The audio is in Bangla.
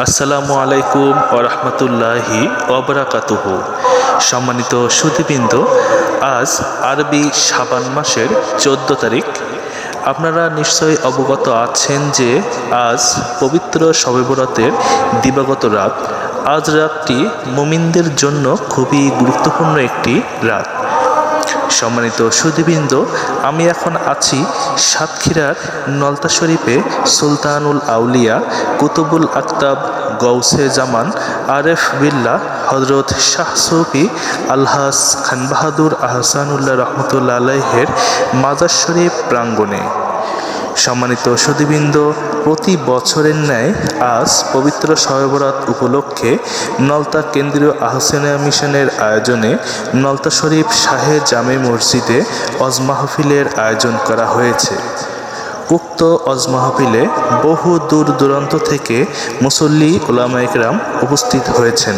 আসসালামু আলাইকুম ওরহমতুল্লাহি অবরাকাতুহ সম্মানিত সুদীবৃন্দ আজ আরবি সাবান মাসের চোদ্দ তারিখ। আপনারা নিশ্চয়ই অবগত আছেন যে আজ পবিত্র শবে বরাতের দিবাগত রাত। আজ রাতটি মুমিনদের জন্য খুবই গুরুত্বপূর্ণ একটি রাত। সম্মানিত সুদীবৃন্দ, আমি এখন আছি সাতক্ষীরার নলতা শরীফে সুলতানুল আউলিয়া, কুতুবুল আক্তাব গৌসে জামান, আরেফ বিল্লা হজরত শাহ সৌফি, আলহাস খান বাহাদুর আহসানুল্লাহ রহমতুল্লা আলাইহের মাজার শরীফ প্রাঙ্গণে। সম্মানিত সুদীবৃন্দ, প্রতি বছরের ন্যায় আজ পবিত্র শয়বরাত উপলক্ষে নলতা কেন্দ্রীয় আহসেনিয়া মিশনের আয়োজনে নলতা শরীফ শাহে জামে মসজিদে অজ মাহফিলের আয়োজন করা হয়েছে। উক্ত অজ মাহফিলে বহু দূর দূরান্ত থেকে মুসল্লি ওলামা ইকরাম উপস্থিত হয়েছেন।